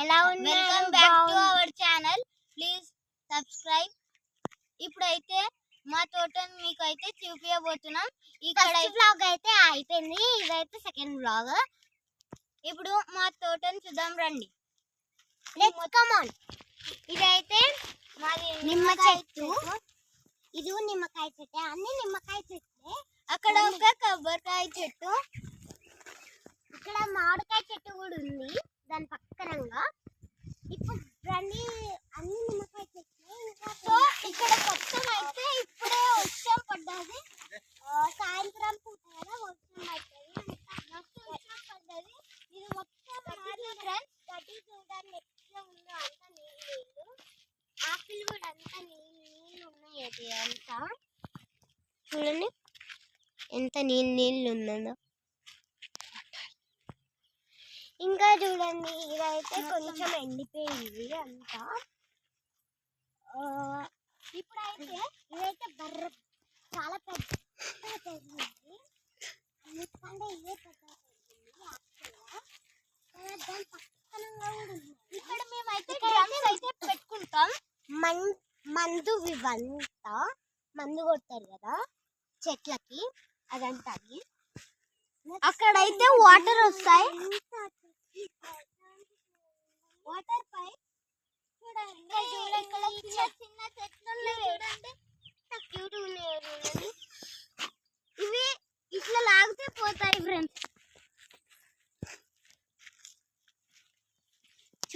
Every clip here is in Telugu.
ఎలా ఉంది welcome back to our channel please subscribe ఇప్పుడైతే మా తోటను మీకు అయితే చూపించబోతున్నాం ఇక్కడ బ్లాగ్ అయితే అయిపోయింది. ఇదైతే సెకండ్ బ్లాగ్ ఇప్పుడు మా తోటను చూద్దాం రండి. ఆన్ ఇదైతే మాది నిమ్మ చెట్టు. ఇది నిమ్మకాయ చెట్టు. అన్ని నిమ్మకాయ చెట్లే అక్కడ ఒక కొబ్బరికాయ చెట్టు. ఇక్కడ మామిడికాయ చెట్టు కూడా ఉంది. దాని పక్కనంగా ఇప్పుడు రండి అన్ని నిమ్మకాయ చెట్లు సో ఇక్కడ మొత్తం అయితే ఇప్పుడే వర్షం పడ్డది. సాయంత్రం పూట కదా వర్షం పడ్డది. మస్తు వర్షం పడ్డది. ఇది మొత్తం మాది ఫ్రెండ్స్ గడ్డి చూడడానికి ఎట్లా ఉందో అంత నీళ్ళు. నీళ్ళు ఆకులు కూడా అంత నీళ్ళు నీళ్ళు ఉన్నాయి అది అంతా. చూడండి ఎంత నీళ్ళు నీళ్ళు ఉన్నదో. ఇంకా చూడండి ఇదైతే కొంచెం ఎండిపోయింది అంతా. ఇప్పుడైతే ఇదైతే బర్ర చాలా పెద్ద పెరిగింది అన్నిటికంటే ఇదే పెద్ద పెరిగింది యాక్చువల్గా. దాని పక్కన కూడా ఉంది. ఇక్కడ మేమైతే డ్రమ్స్ అయితే పెట్టుకుంటాం. మన్ మందు ఇవంతా మందు కొడతారు కదా చెట్లకి అదంతా అది. అక్కడైతే వాటర్ వస్తాయి వాటర్ పైప్ చూడండి ఇక్కడ చిన్న చిన్న చెట్లు ఉన్నాయి చూడండి క్యూట్ ఉన్నాయి చూడండి ఇవి ఇట్లా లాగితే పోతాయి ఫ్రెండ్స్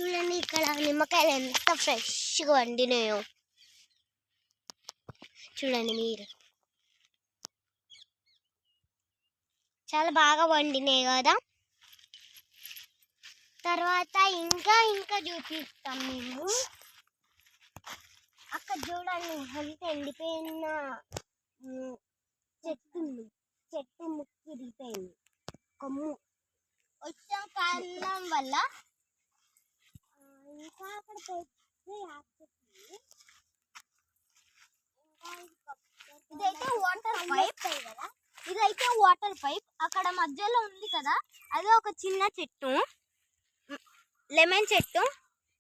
చూడండి ఇక్కడ నిమ్మకాయలు ఎంత ఫ్రెష్గా వండినాయో. చూడండి మీరు. చాలా బాగా వండినాయి కదా. తర్వాత ఇంకా ఇంకా చూపిస్తాం మేము. అక్కడ చూడండి హెల్త్ ఎండిపోయిన చెట్టు చెట్టు ముక్కు కొమ్ము వర్షం కారణం వల్ల ఇంకా అక్కడ పెద్ద ఇదైతే వాటర్ పైప్ కదా ఇదైతే వాటర్ పైప్ అక్కడ మధ్యలో ఉంది కదా అదే ఒక చిన్న చెట్టు. లెమన్ చెట్టు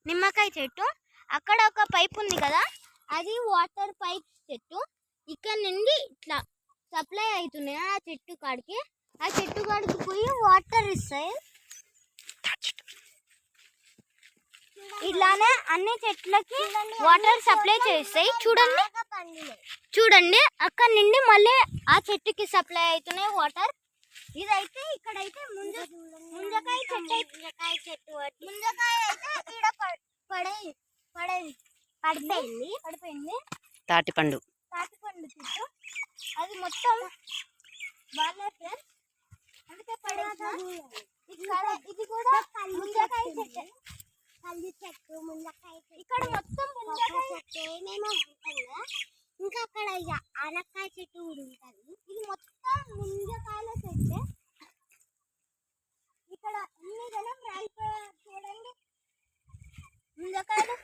నిమ్మకాయ చెట్టు. అక్కడ ఒక పైప్ ఉంది కదా అది వాటర్ పైప్ చెట్టు. ఇక్కడ నుండి ఇట్లా సప్లై అవుతున్నాయి ఆ చెట్టు కాడికి. ఆ చెట్టు కాడికి పోయి వాటర్ ఇస్తాయి. ఇట్లానే అన్ని చెట్లకి వాటర్ సప్లై చేస్తాయి. చూడండి. చూడండి అక్కడ నుండి మళ్ళీ ఆ చెట్టుకి సప్లై అవుతున్నాయి వాటర్ ఇదైతే ఇక్కడైతే ముంజ ముంజకాయ చెట్టు అయితే- ముంజకాయ చెట్టు ముంజకాయ అయితే ప- పడే పడేది పడిపోయింది. పడిపోయింది. తాటిపండు. తాటిపండు చెట్టు. అది మొత్తం బాగా ఫ్రెండ్స్ అందుకే ఇక్కడ ఇది కూడా ముంజకాయ చెట్టు. పల్లి చెట్టు ముందకాయ చెట్టు ఇక్కడ మొత్తం ముందకాయ చెట్టు. ఏమేమో ఉంటాయి కదా ఇంకా అక్కడ ఇక చెట్టు కూడా ఉంటుంది. ఇది మొత్తం ముందకాయల చెట్టే. ఇక్కడ అన్ని జనం రాలిపోయారు చూడండి. ముందకాయలు